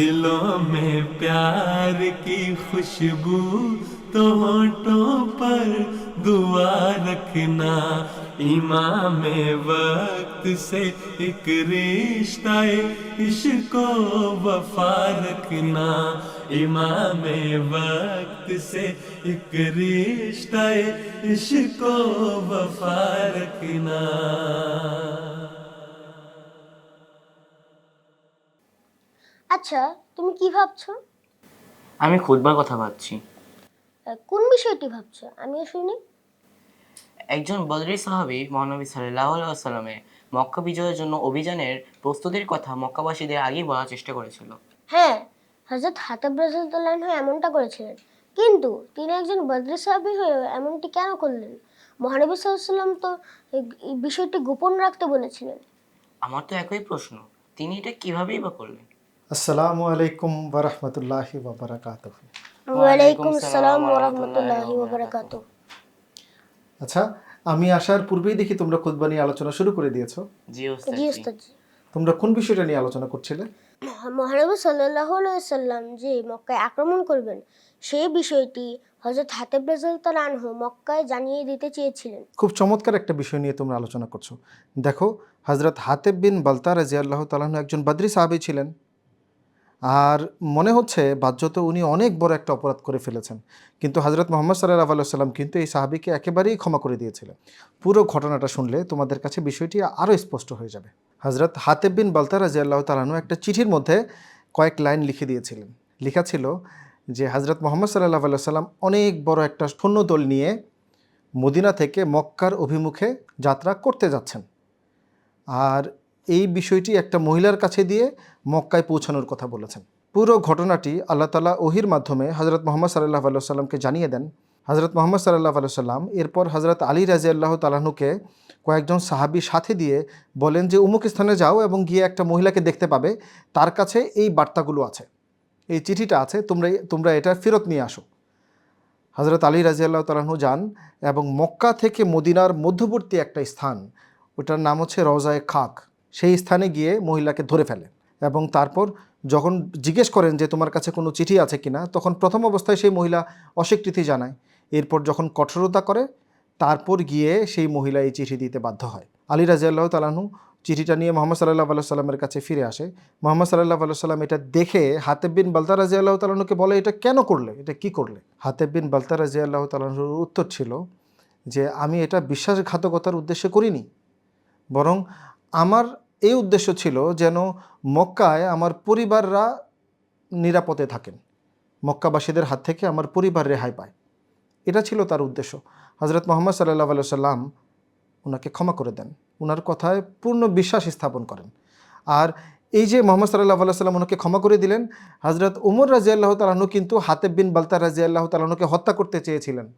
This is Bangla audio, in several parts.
دلوں میں پیار کی خوشبو تو ہونٹوں پر دعا رکھنا۔ امام وقت سے ایک رشتہ عشق و وفا رکھنا۔ امام وقت سے ایک رشتہ عشق و وفا رکھنا۔ আচ্ছা তুমি কি ভাবছ? আমি খুদবার কথা ভাবছি। আহ, কোন বিষয়টি ভাবছ? আমিও শুনি। একজন বদরি সাহাবি মহানবী সাল্লাহ আসাল্লামে মক্কা বিজয়ের জন্য অভিযানের প্রস্তুতির কথা মক্কাবাসীদের আগেই বলার চেষ্টা করেছিল। হ্যাঁ হজরত হাতাব রাজুল্লাহ এমনটা করেছিলেন। কিন্তু তিনি একজন বদ্রি সাহাবি হয়ে এমনটি কেন করলেন? মহানবী সাল্লাম তো এই বিষয়টি গোপন রাখতে বলেছিলেন। আমার তো একই প্রশ্ন তিনি এটা কিভাবেই বা করলেন? আসসালামু আলাইকুম ওরহমতুল্লাহি ওবরাকাত ওয়ালাইকুম আসসালাম ওরহমতুল্লাহি ওবরাকাতু আচ্ছা আমি আসার পূর্বেই দেখি তোমরা খুতবা নিয়ে আলোচনা শুরু করে দিয়েছ। জি ওস্তাদ জি জি। ওস্তাদ তোমরা কোন বিষয়টা নিয়ে আলোচনা করছিলে? মহানবী সাল্লাহ সাল্লাম যে মক্কায় আক্রমণ করবেন সেই বিষয়টি হজরত হাতেব রাজাল আনহু মক্কায় জানিয়ে দিতে চেয়েছিলেন। খুব চমৎকার একটা বিষয় নিয়ে তোমরা আলোচনা করছ। দেখো হযরত হাতেব বিন বালতা রাজি আল্লাহ তালাহ একজন বাদ্রি সাহাবী ছিলেন। আর মনে হচ্ছে বাহ্যত উনি অনেক বড় একটা অপরাধ করে ফেলেছেন। কিন্তু হজরত মোহাম্মদ সাল্লাহ আল্লাহ সাল্লাম কিন্তু এই সাহাবিকে একেবারেই ক্ষমা করে দিয়েছিলেন। পুরো ঘটনাটা শুনলে তোমাদের কাছে বিষয়টি আরও স্পষ্ট হয়ে যাবে। হজরত হাতেব বিন বালতা রাজি আল্লাহ তালাহনু একটা চিঠির মধ্যে কয়েক লাইন লিখে দিয়েছিলেন। লেখা ছিল যে হজরত মোহাম্মদ সাল্লাহ আল্লাহ সাল্লাম অনেক বড় একটা সৈন্যদল নিয়ে মদিনা থেকে মক্কার অভিমুখে যাত্রা করতে যাচ্ছেন। আর এই বিষয়টি একটা মহিলার কাছে দিয়ে মক্কায় পৌঁছানোর কথা বলেছেন। পুরো ঘটনাটি আল্লাহ তালা ওহির মাধ্যমে হজরত মোহাম্মদ সাল্লাহ আল্লাহ সাল্লামকে জানিয়ে দেন। হজরত মোহাম্মদ সাল্লাহ আল্লাহ সাল্লাম এরপর হজরত আলী রাজি আল্লাহ তালাহুকে কয়েকজন সাহাবি সাথে দিয়ে বলেন যে, উমুক স্থানে যাও এবং গিয়ে একটা মহিলাকে দেখতে পাবে। তার কাছে এই বার্তাগুলো আছে। এই চিঠিটা আছে। তোমরা তোমরা এটা ফেরত নিয়ে আসো। হজরত আলী রাজি আল্লাহ তালাহু যান এবং মক্কা থেকে মদিনার মধ্যবর্তী একটা স্থান, ওটার নাম হচ্ছে রওজায় খাক। সেই স্থানে গিয়ে মহিলাকে ধরে ফেলে এবং তারপর যখন জিজ্ঞেস করেন যে তোমার কাছে কোনো চিঠি আছে কিনা, তখন প্রথম অবস্থায় সেই মহিলা অস্বীকৃতি জানায়। এরপর যখন কঠোরতা করে, তারপর গিয়ে সেই মহিলা এই চিঠি দিতে বাধ্য হয়। আলী রাজিয়াল্লাহ তালাহু চিঠিটা নিয়ে মোহাম্মদ সাল্লাহ আল্লাহ সাল্লামের কাছে ফিরে আসে। মোহাম্মদ সাল্লাহ আল্লাহ সাল্লাম এটা দেখে হাতেব বিন বালতা রাজি আল্লাহ তালাহুকে বলে, এটা কেন করলে? এটা কি করলে? হাতেব বিন বালতা রাজি আল্লাহ তালাহুর উত্তর ছিল যে, আমি এটা বিশ্বাসঘাতকতার উদ্দেশ্যে করিনি। বরং আমার এই উদ্দেশ্য ছিল যেন মক্কায় আমার পরিবাররা নিরাপদে থাকেন। মক্কাবাসীদের হাত থেকে আমার পরিবার রেহাই পায়। এটা ছিল তার উদ্দেশ্য। হজরত মোহাম্মদ সাল্লাহ সাল্লাম ওনাকে ক্ষমা করে দেন। ওনার কথায় পূর্ণ বিশ্বাস স্থাপন করেন। আর এই যে মোহাম্মদ সাল্লাহ সাল্লাম ওনাকে ক্ষমা করে দিলেন হজরত উমর রাজি আল্লাহ তালাহনু কিন্তু হাতেব বিন বালতা রাজি আল্লাহ তালাহনুকে হত্যা করতে চেয়েছিলেন।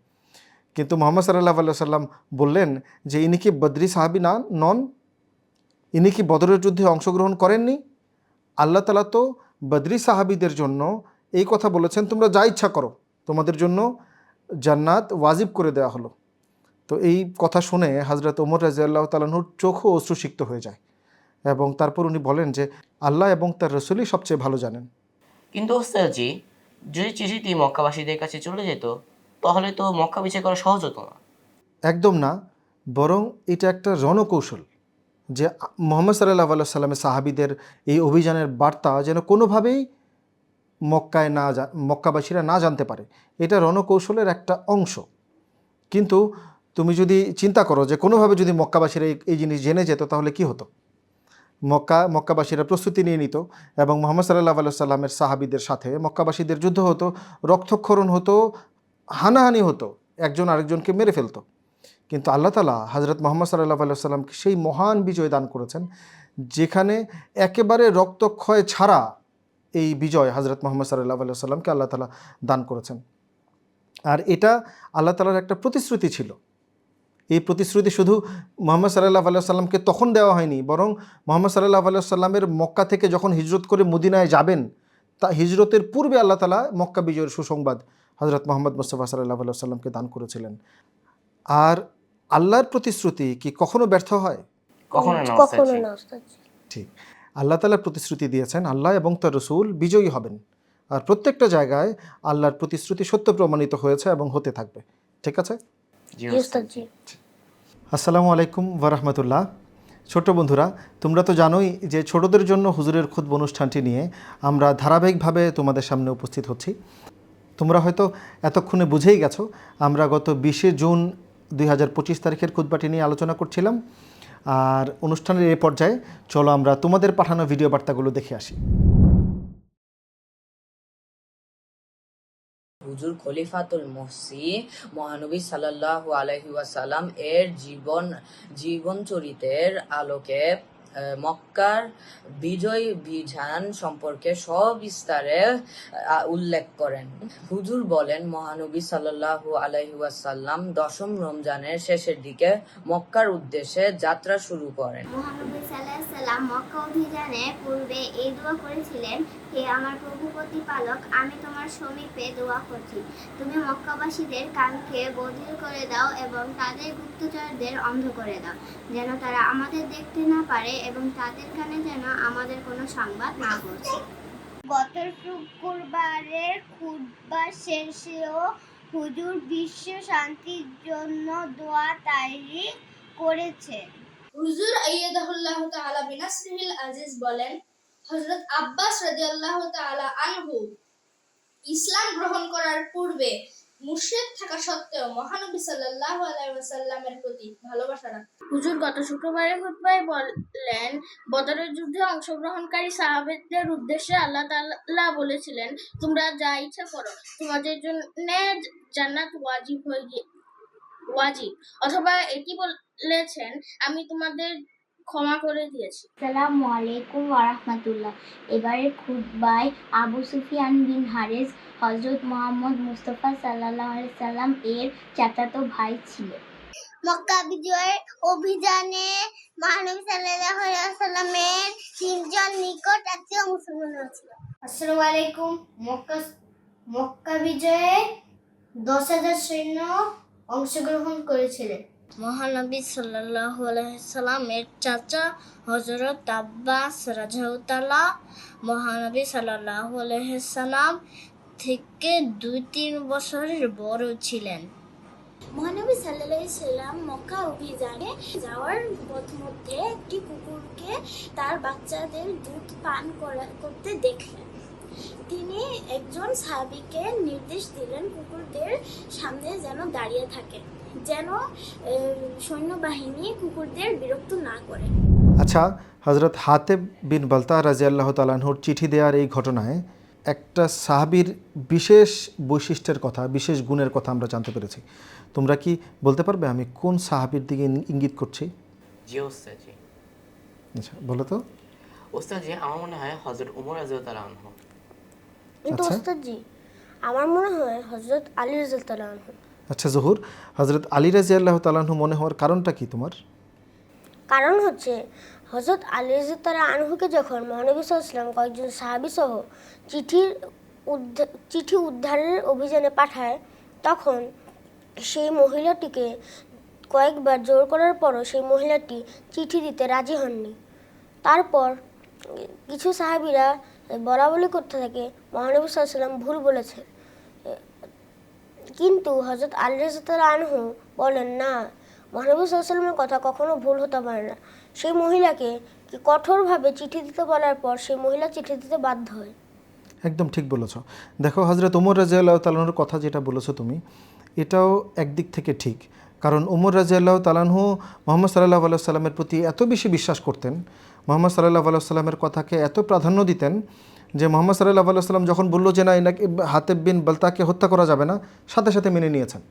কিন্তু মোহাম্মদ সাল্লাহ সাল্লাম বললেন যে, ইনি কি বদ্রি সাহাবি না, নন? ইনি কি বদরের যুদ্ধে অংশগ্রহণ করেননি? আল্লাহ তালা তো বদরি সাহাবিদের জন্য এই কথা বলেছেন তোমরা যা ইচ্ছা করো তোমাদের জন্য জান্নাত ওয়াজিব করে দেওয়া হলো। তো এই কথা শুনে হজরত ওমর রাজিয়াল্লাহ তালাহুর চোখও অশ্রুসিক্ত হয়ে যায় এবং তারপর উনি বলেন যে আল্লাহ এবং তার রসুলই সবচেয়ে ভালো জানেন। কিন্তু ওস্তাদ জি যদি চিঠিটি মক্কাবাসীদের কাছে চলে যেত তাহলে তো মক্কা বিজয় করা সহজ হতো না। একদম না বরং এটা একটা রণকৌশল। যে মোহাম্মদ সাল্লাহ সাল্লামের সাহাবিদের এই অভিযানের বার্তা যেন কোনোভাবেই মক্কায় না মক্কাবাসীরা না জানতে পারে। এটা রণকৌশলের একটা অংশ। কিন্তু তুমি যদি চিন্তা করো যে কোনোভাবে যদি মক্কাবাসীরা এই- এই জিনিস জেনে যেত, তাহলে কি হতো? মক্কা, মক্কাবাসীরা প্রস্তুতি নিয়ে নিত এবং মোহাম্মদ সাল্লাহ আল্লাহ সাল্লামের সাহাবিদের সাথে মক্কাবাসীদের যুদ্ধ হতো, রক্তক্ষরণ হতো, হানাহানি হতো, একজন আরেকজনকে মেরে ফেলতো। কিন্তু আল্লাহ তালা হজরত মোহাম্মদ সাল্লাহ আল্লাহ সাল্লামকে সেই মহান বিজয় দান করেছেন, যেখানে একেবারে রক্তক্ষয় ছাড়া এই বিজয় হজরত মোহাম্মদ সাল্লাহ আল্লাহ সাল্লামকে আল্লাহ তালা দান করেছেন। আর এটা আল্লাহ তালার একটা প্রতিশ্রুতি ছিল। এই প্রতিশ্রুতি শুধু মোহাম্মদ সাল্লাহ আল্লাহ সাল্লামকে তখন দেওয়া হয়নি, বরং মোহাম্মদ সাল্লাহ আল্লাহ সাল্লামের মক্কা থেকে যখন হিজরত করে মদিনায় যাবেন, তা হিজরতের পূর্বে আল্লাহ তালা মক্কা বিজয়ের সুসংবাদ হজরত মোহাম্মদ মুস্তফা সাল্লাহ আল্লাহ সাল্লামকে দান করেছিলেন। আর আল্লাহর প্রতিশ্রুতি কি কখনো ব্যর্থ হয়? কখনো না কখনো না ঠিক। আল্লাহ তালা প্রতিশ্রুতি দিয়েছেন আল্লাহ এবং তার রসুল বিজয়ী হবেন। আর প্রত্যেকটা জায়গায় আল্লাহর প্রতিশ্রুতি সত্য প্রমাণিত হয়েছে এবং হতে থাকবে। ঠিক আছে? আসসালামু আলাইকুম ওরহমতুল্লাহ ছোট বন্ধুরা তোমরা তো জানোই যে ছোটদের জন্য হুজুরের খুদ্ অনুষ্ঠানটি নিয়ে আমরা ধারাবাহিকভাবে তোমাদের সামনে উপস্থিত হচ্ছি। তোমরা হয়তো এতক্ষণে বুঝেই গেছো আমরা গত বিশে জুন দুই হাজার পঁচিশ তারিখের খুদ্বাটি নিয়ে আলোচনা করছিলাম। আর অনুষ্ঠানের এ পর্যায়ে চলো আমরা তোমাদের পাঠানো ভিডিও বার্তাগুলো দেখে আসি। হুজুর খলিফাতুল মহসি মহানবী সাল্লাহ আলাইহি ওয়াসাল্লাম এর জীবন জীবন চরিতের আলোকে মক্কার বিজয় বিধান সম্পর্কে সবিস্তারে উল্লেখ করেন। হুজুর বলেন, মহানবী সাল্লাল্লাহু আলাইহি ওয়াসাল্লাম দশম রমজানের শেষের দিকে মক্কার উদ্দেশ্যে যাত্রা শুরু করেন। মহানবী সাল্লাহ মক্কা অভিযানে পূর্বে এই দোয়া করেছিলেন, হে আমার প্রভু প্রতিপালক, আমি তোমার সমীপে দোয়া করছি। তুমি মক্কাবাসীদের কানকে বধির করে দাও এবং তাদের গুপ্তচরদের অন্ধ করে দাও, যেন তারা আমাদের দেখতে না পারে এবং তাদের কানে যেন আমাদের কোনো সংবাদ না পৌঁছে। গত শুক্রবারের খুতবা শেষেও হুজুর বিশ্ব শান্তির জন্য দোয়া তাইরি করেছে। হুজুর আইয়াদাহুল্লাহ তাআলা বিনাসরিহিল আজিজ বলেন হযরত আব্বাস রাদিয়াল্লাহু তাআলা আনহু ইসলাম গ্রহণ করার পূর্বে মুশরিক থাকা সত্ত্বেও মহানবী সাল্লাল্লাহু আলাইহি ওয়াসাল্লামের প্রতি ভালোবাসা রাখতেন হুজুর গত শুক্রবারের খুতবায় বললেন, বদরের যুদ্ধে অংশগ্রহণকারী সাহাবেদের উদ্দেশ্যে আল্লাহ তাআলা বলেছিলেন, তোমরা যা ইচ্ছা করো, তোমাদের জন্য জান্নাত ওয়াজিব হয়ে ওয়াজিব। অথবা এটি বলেছেন, আমি তোমাদের ক্ষমা করে দিয়েছি। আসসালামু আলাইকুম ওরহমতুল্লাহ এবারে খুতবায় আবু সুফিয়ান বিন হারেস হজরত মোহাম্মদ মুস্তফা সাল্লাহ সাল্লাম এর চাচাতো ভাই ছিলেন। মক্কা বিজয়ের অভিযানে মহানবী সাল্লাহ সাল্লামের তিনজন নিকট আত্মীয় মুসলমান ছিল আসসালামু আলাইকুম। মক্কা মক্কা বিজয়ে দশ হাজার সৈন্য অংশগ্রহণ করেছিলেন। মহানবী সাল্লামের চাচা হজরত আব্বাস রাজাউতালা মহানবী সাল্লাম থেকে দুই তিন বছরের বড় ছিলেন। মহানবী সাল্লাহ সাল্লাম মক্কা অভিযানে যাওয়ার পথ মধ্যে একটি কুকুরকে তার বাচ্চাদের দুধ পান করা- করতে দেখলেন। তিনি একজন সাহাবিকে নির্দেশ দিলেন কুকুরদের সামনে যেন দাঁড়িয়ে থাকে যেন সৈন্যবাহিনী কুকুরদের বিরক্ত না করে। আচ্ছা হজরত হাতেব বিন বলতা রাজিয়াল্লাহ তালাহুর চিঠি দেওয়ার এই ঘটনায় একটা সাহাবির বিশেষ বৈশিষ্ট্যের কথা বিশেষ গুণের কথা আমরা জানতে পেরেছি। তোমরা কি বলতে পারবে আমি কোন সাহাবির দিকে ইং- ইঙ্গিত করছি? জি ওস্তাদ জি আচ্ছা বলো তো। ওস্তাদ জি আমার মনে হয় হযরত উমর রাদিয়াল্লাহু আনহু। কিন্তু আচ্ছা। ওস্তাদ জি আমার মনে হয় হজরত আলী রাজিয়াল্লাহু আনহু। আচ্ছা জহুর হজরত আলী রাজি আল্লাহ তালাহু মনে হওয়ার কারণটা কি তোমার? কারণ হচ্ছে হজরত আলী রাজিয়াল্লাহু আনহুকে যখন মহানবী সাল্লাম কয়েকজন সাহাবী সহ চিঠির চিঠি উদ্ধারের অভিযানে পাঠায়, তখন সেই মহিলাটিকে কয়েকবার জোর করার পরও সেই মহিলাটি চিঠি দিতে রাজি হননি। তারপর কিছু সাহাবীরা বলা বলি করতে থাকে, মহানবী সাল্লাম ভুল বলেছে। কিন্তু হজরত আলী আনহু বলেন, না মহানবী সাল্লামের কথা কখনো ভুল হতে পারে না। সেই মহিলাকে কি কঠোরভাবে চিঠি দিতে বলার পর সেই মহিলা চিঠি দিতে বাধ্য হয়? একদম ঠিক বলেছ। দেখো হজরত উমর রাজিয়াল্লাহ তালাহুর কথা যেটা বলেছ তুমি, এটাও একদিক থেকে ঠিক। কারণ উমর রাজিয়াল্লাহ তালানহু মোহাম্মদ সাল্লাহ আল্লাহ সাল্লামের প্রতি এত বেশি বিশ্বাস করতেন, মোহাম্মদ সাল্লাহ আল্লাহ সাল্লামের কথাকে এত প্রাধান্য দিতেন যে মোহাম্মদ সাল্লাহ আল্লাহ সাল্লাম যখন বলল যে না, এনাকে হাতেব বিন বলতাকে হত্যা করা যাবে না, সাথে সাথে মেনে নিয়েছেন।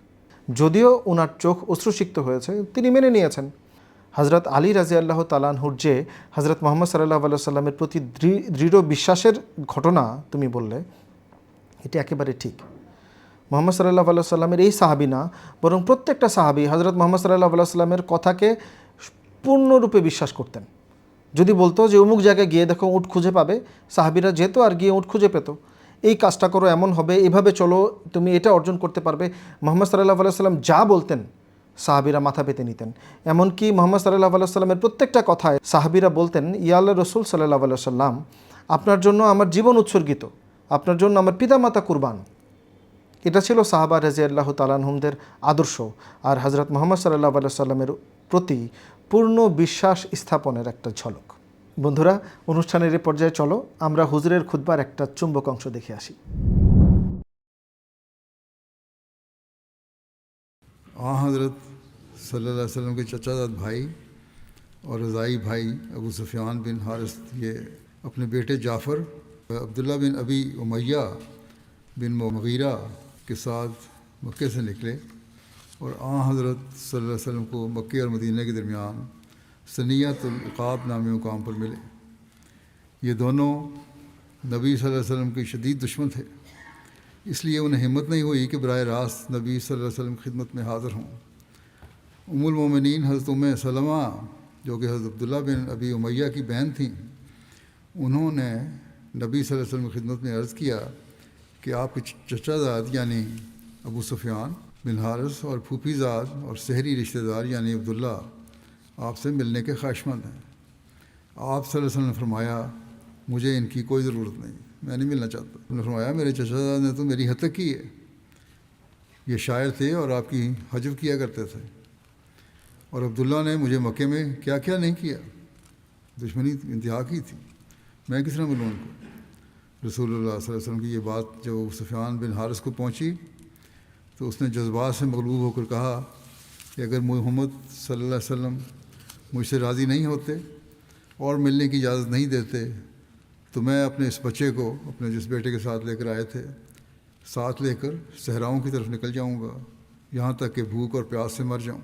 যদিও ওনার চোখ অশ্রুসিক্ত হয়েছে, তিনি মেনে নিয়েছেন। হজরত আলী রাজি আল্লাহ তালানহুর যে হজরত মোহাম্মদ সাল্লাহ আল্লাহ সাল্লামের প্রতি দৃঢ় বিশ্বাসের ঘটনা তুমি বললে, এটি একেবারে ঠিক। মোহাম্মদ সাল্লাহ আল্লাহ সাল্লামের এই সাহাবি না, বরং প্রত্যেকটা সাহাবি হজরত মোহাম্মদ সাল্লাহ আল্লাহ সাল্লামের কথাকে পূর্ণরূপে বিশ্বাস করতেন। যদি বলতো যে অমুক জায়গায় গিয়ে দেখো উট খুঁজে পাবে, সাহাবিরা যেত আর গিয়ে উট খুঁজে পেত, এই কাজটা করো, এমন হবে, এভাবে চলো, তুমি এটা অর্জন করতে পারবে। মোহাম্মদ সাল্লাহ আল্লাহ সাল্লাম যা বলতেন, সাহাবিরা মাথা পেতে নিতেন। এমনকি মোহাম্মদ সাল্লাহ আল্লাহ সাল্লামের প্রত্যেকটা কথায় সাহাবিরা বলতেন ইয়াল্লা রসুল সাল্লাহ আল্লাহ সাল্লাম আপনার জন্য আমার জীবন উৎসর্গিত, আপনার জন্য আমার পিতামাতা কুরবান। এটা ছিল সাহাবা রাজি আল্লাহ তালানহুমদের আদর্শ। আর হজরত মোহাম্মদ সাল্লাহ আল্লাহ সাল্লামের প্রতি পূর্ণ বিশ্বাস স্থাপনের একটা ঝলক বন্ধুরা অনুষ্ঠানের এ পর্যায়ে চলো আমরা হুজুরের খুতবার একটা চুম্বক অংশ দেখে আসি اور آ حضرت صلی اللہ علیہ وسلم کو مکے اور مدینہ کے درمیان سنیت القاب نامی مقام پر ملے۔ یہ دونوں نبی صلی اللہ علیہ وسلم کے شدید دشمن تھے۔ اس لیے انہیں ہمت نہیں ہوئی کہ براہ راست نبی صلی اللہ علیہ وسلم کی خدمت میں حاضر ہوں۔ ام المومنین حضرت ام سلمہ، جو کہ حضرت عبداللہ بن ابی امیہ کی بہن تھیں، انہوں نے نبی صلی اللہ علیہ وسلم کی خدمت میں عرض کیا کہ آپ کے چچا داد یعنی ابو سفیان بن حارث اور پھوپھی زاد اور شہری رشتہ دار یعنی عبداللہ آپ سے ملنے کے خواہش مند ہیں۔ آپ صلی اللہ علیہ وسلم نے فرمایا، مجھے ان کی کوئی ضرورت نہیں، میں نہیں ملنا چاہتا۔ انہوں نے فرمایا، میرے چچا زاد نے تو میری حد تک کی ہے۔ یہ شاعر تھے اور آپ کی حجب کیا کرتے تھے۔ اور عبداللہ نے مجھے مکے میں کیا کیا نہیں کیا؟ دشمنی انتہا کی تھی۔ میں کس طرح ملوں ان کو؟ رسول اللہ صلی اللہ علیہ وسلم کی یہ بات جب سفیان بن حارث کو پہنچی تو اس نے جذبات سے مغلوب ہو کر کہا کہ اگر محمد صلی اللہ علیہ وسلم مجھ سے راضی نہیں ہوتے اور ملنے کی اجازت نہیں دیتے، تو میں اپنے اس بچے کو اپنے جس بیٹے کے ساتھ لے کر آئے تھے، ساتھ لے کر صحراؤں کی طرف نکل جاؤں گا، یہاں تک کہ بھوک اور پیاس سے مر جاؤں۔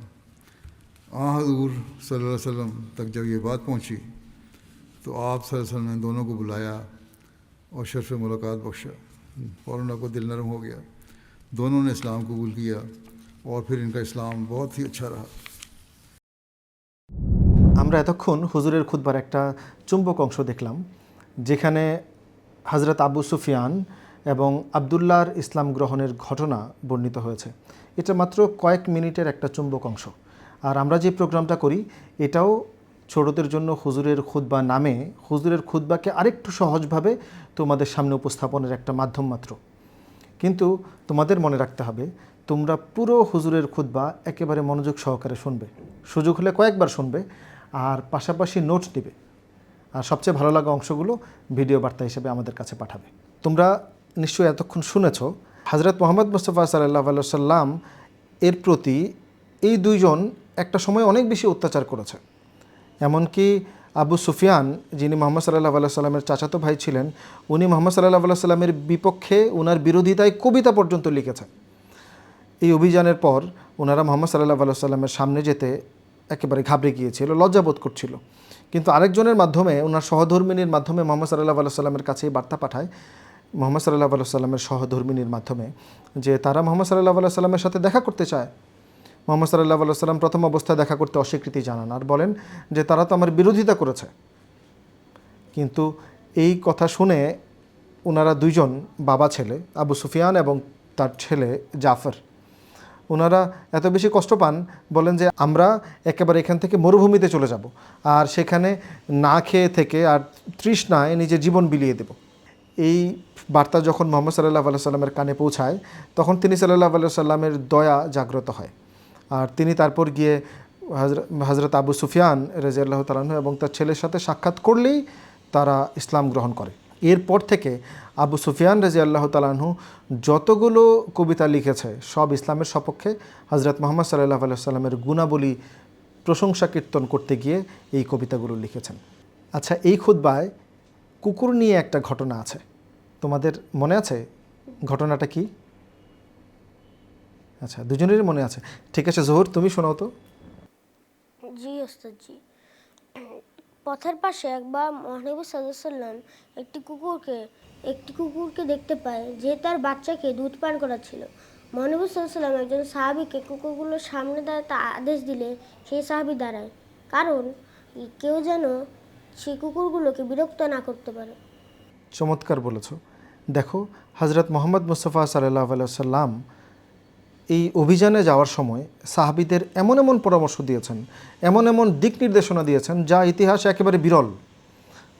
آ حضور صلی اللہ علیہ وسلم تک جب یہ بات پہنچی، تو آپ صلی اللہ علیہ وسلم نے دونوں کو بلایا اور شرف ملاقات بخشا۔ فوراً کو دل نرم ہو گیا۔ دونوں نے اسلام قبول کیا اور پھر ان کا اسلام بہت ہی اچھا رہا আমরা এতক্ষণ হুজুরের খুদবার একটা চুম্বক অংশ দেখলাম, যেখানে হজরত আবু সুফিয়ান এবং আবদুল্লার ইসলাম গ্রহণের ঘটনা বর্ণিত হয়েছে। এটা মাত্র কয়েক মিনিটের একটা চুম্বক অংশ। আর আমরা যে প্রোগ্রামটা করি, এটাও ছোটদের জন্য হুজুরের খুদ্বা নামে। হুজুরের খুদ্বাকে আরেকটু সহজভাবে তোমাদের সামনে উপস্থাপনের একটা মাধ্যম মাত্র। কিন্তু তোমাদের মনে রাখতে হবে, তোমরা পুরো হুজুরের খুতবা একেবারে মনোযোগ সহকারে শুনবে। সুযোগ হলে কয়েকবার শুনবে আর পাশাপাশি নোট দিবে আর সবচেয়ে ভালো লাগা অংশগুলো ভিডিও বার্তা হিসেবে আমাদের কাছে পাঠাবে। তোমরা নিশ্চয়ই এতক্ষণ শুনেছ হজরত মোহাম্মদ মুস্তফা সাল্লাহ সাল্লাম এর প্রতি এই দুইজন একটা সময় অনেক বেশি অত্যাচার করেছে। এমনকি আবু সুফিয়ান, যিনি মোহাম্মদ সাল্লাহ আল্লাহ সাল্লামের চাচাতো ভাই ছিলেন, উনি মোহাম্মদ সাল্লাহ আল্লাহ সাল্লামের বিপক্ষে ওনার বিরোধিতায় কবিতা পর্যন্ত লিখেছেন। এই অভিযানের পর ওনারা মোহাম্মদ সাল্লাহ আল্লাহ সাল্লামের সামনে যেতে একেবারে ঘাবড়ে গিয়েছিল, লজ্জাবোধ করছিল। কিন্তু আরেকজনের মাধ্যমে ওনার সহধর্মিনীর মাধ্যমে মোহাম্মদ সাল্লাহ আল্লাহ সাল্লামের কাছে এই বার্তা পাঠায়, মোহাম্মদ সাল্লাহ আল্লাহ সাল্লামের সহধর্মিনীর মাধ্যমে যে তারা মোহাম্মদ সাল্লাহ আল্লাহ সাল্লামের সাথে দেখা করতে চায়। মোহাম্মদ সাল্লাহ সাল্লাম প্রথম অবস্থায় দেখা করতে অস্বীকৃতি জানান আর বলেন যে তারা তো আমার বিরোধিতা করেছে। কিন্তু এই কথা শুনে ওনারা দুইজন বাবা ছেলে, আবু সুফিয়ান এবং তার ছেলে জাফর। ওনারা এত বেশি কষ্ট পান, বলেন যে আমরা একেবারে এখান থেকে মরুভূমিতে চলে যাব আর সেখানে না খেয়ে থেকে আর তৃষ্ণায় নিজের জীবন বিলিয়ে দেব। এই বার্তা যখন মোহাম্মদ সাল্লাহ আল্লাহ সাল্লামের কানে পৌঁছায়, তখন তিনি সাল্লাহ আল্লাহ সাল্লামের দয়া জাগ্রত হয়। আর তিনি তারপর গিয়ে হজরত আবু সুফিয়ান রেজিয়াল্লাহ তালাহ এবং তার ছেলের সাথে সাক্ষাৎ করলেই তারা ইসলাম গ্রহণ করে। এরপর থেকে আবু সুফিয়ান রাজি আল্লাহ তালাহু যতগুলো কবিতা লিখেছে, সব ইসলামের সপক্ষে হজরত মোহাম্মদ সাল্লাহ আল্লাহ সাল্লামের গুণাবলী প্রশংসা কীর্তন করতে গিয়ে এই কবিতাগুলো লিখেছেন। আচ্ছা এই খুদ্বায় কুকুর নিয়ে একটা ঘটনা আছে। তোমাদের মনে আছে? ঘটনাটা কি? আচ্ছা দুজনেরই মনে আছে? ঠিক আছে জোহর তুমি শোনাও তো। জি ওস্তাদ জি পথের পাশে একবার মহানবী সাল্লাম একটি কুকুরকে একটি কুকুরকে দেখতে পায় যে তার বাচ্চাকে দুধ পান করাচ্ছিল। মহানবী সাল্লাম একজন সাহাবিকে কুকুরগুলোর সামনে দাঁড়াতে আদেশ দিলে সেই সাহাবি দাঁড়ায়। কারণ কেউ যেন সেই কুকুরগুলোকে বিরক্ত না করতে পারে। চমৎকার বলেছ। দেখো হজরত মোহাম্মদ মুস্তফা সাল্লাহ সাল্লাম এই অভিযানে যাওয়ার সময় সাহাবিদের এমন এমন পরামর্শ দিয়েছেন, এমন এমন দিক নির্দেশনা দিয়েছেন যা ইতিহাস একেবারে বিরল।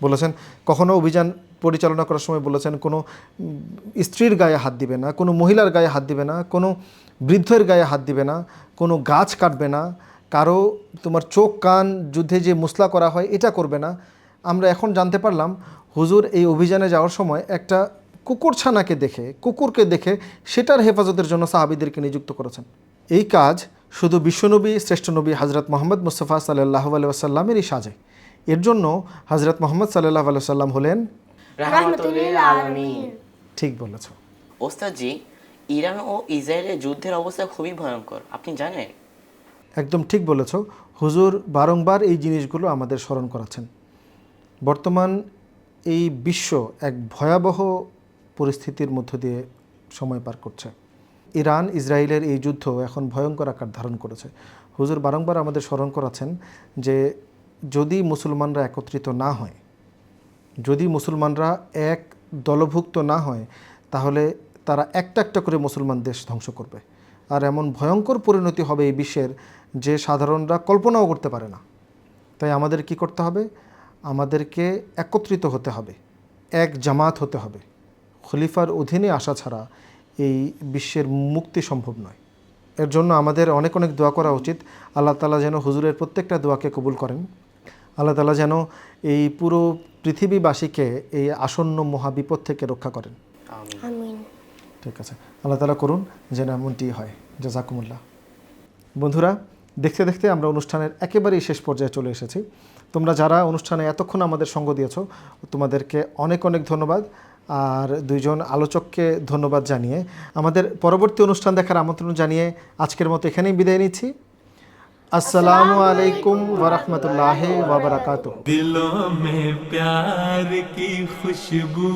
বলেছেন, কখনো অভিযান পরিচালনা করার সময় বলেছেন, কোনো স্ত্রীর গায়ে হাত দিবে না, কোনো মহিলার গায়ে হাত দিবে না, কোনো বৃদ্ধের গায়ে হাত দিবে না, কোনো গাছ কাটবে না, কারও তোমার চোখ, কান, যুদ্ধে যে মুসলা করা হয় এটা করবে না। আমরা এখন জানতে পারলাম, হুজুর এই অভিযানে যাওয়ার সময় একটা কুকুরছানাকে দেখে কুকুরকে দেখে সেটার হেফাজতের জন্য সাহাবিদেরকে নিযুক্ত করেছেন। এই কাজ শুধু বিশ্বনবী শ্রেষ্ঠ নবী হজরত মোহাম্মদ মুস্তফা সাল্লাহ আলাইসাল্লামেরই সাজে। এর জন্য হজরত মোহাম্মদ সাল্লাহ আলাইসাল্লাম হলেন ঠিক বলেছ। ওস্তাদজি ইরান ও ইসরায়েলের যুদ্ধের অবস্থা খুবই ভয়ঙ্কর আপনি জানেন? একদম ঠিক বলেছ। হুজুর বারংবার এই জিনিসগুলো আমাদের স্মরণ করাচ্ছেন। বর্তমান এই বিশ্ব এক ভয়াবহ পরিস্থিতির মধ্য দিয়ে সময় পার করছে। ইরান, ইসরায়েলের এই যুদ্ধ এখন ভয়ঙ্কর আকার ধারণ করেছে। হুজুর, বারংবার আমাদের স্মরণ করাচ্ছেন যে যদি মুসলমানরা একত্রিত না হয়, যদি মুসলমানরা এক দলভুক্ত না হয়, তাহলে তারা একটা একটা করে মুসলমান দেশ ধ্বংস করবে। আর এমন ভয়ঙ্কর পরিণতি হবে এই বিশ্বের যে সাধারণরা কল্পনাও করতে পারে না। তাই আমাদের কি করতে হবে? আমাদেরকে একত্রিত হতে হবে, এক জামাত হতে হবে। খলিফার অধীনে আসা ছাড়া এই বিশ্বের মুক্তি সম্ভব নয়। এর জন্য আমাদের অনেক অনেক দোয়া করা উচিত। আল্লাহ তালা যেন হুজুরের প্রত্যেকটা দোয়াকে কবুল করেন। আল্লাহ তালা যেন এই পুরো পৃথিবীবাসীকে এই আসন্ন মহাবিপদ থেকে রক্ষা করেন। ঠিক আছে। আল্লাহ তালা করুন যেন এমনটি হয়। জাজাকুমুল্লাহ। বন্ধুরা দেখতে দেখতে আমরা অনুষ্ঠানের একেবারেই শেষ পর্যায়ে চলে এসেছি। তোমরা যারা অনুষ্ঠানে এতক্ষণ আমাদের সঙ্গ দিয়েছ তোমাদেরকে অনেক অনেক ধন্যবাদ। আর দুইজন আলোচককে ধন্যবাদ জানিয়ে আমাদের পরবর্তী অনুষ্ঠান দেখার আমন্ত্রণ জানিয়ে আজকের মতো এখানেই বিদায় নিচ্ছি আসসালামু আলাইকুম ওরহমতুল্লাহ ওবরাকাতুহ दिलों में प्यार की खुशबू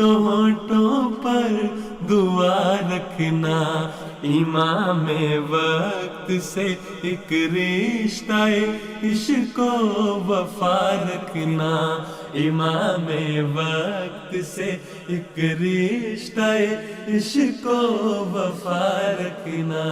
تو ہونٹوں پر دعا رکھنا۔ امام وقت سے ایک رشتہ عشق کو وفا رکھنا۔ امام وقت سے ایک رشتہ عشق کو وفا رکھنا۔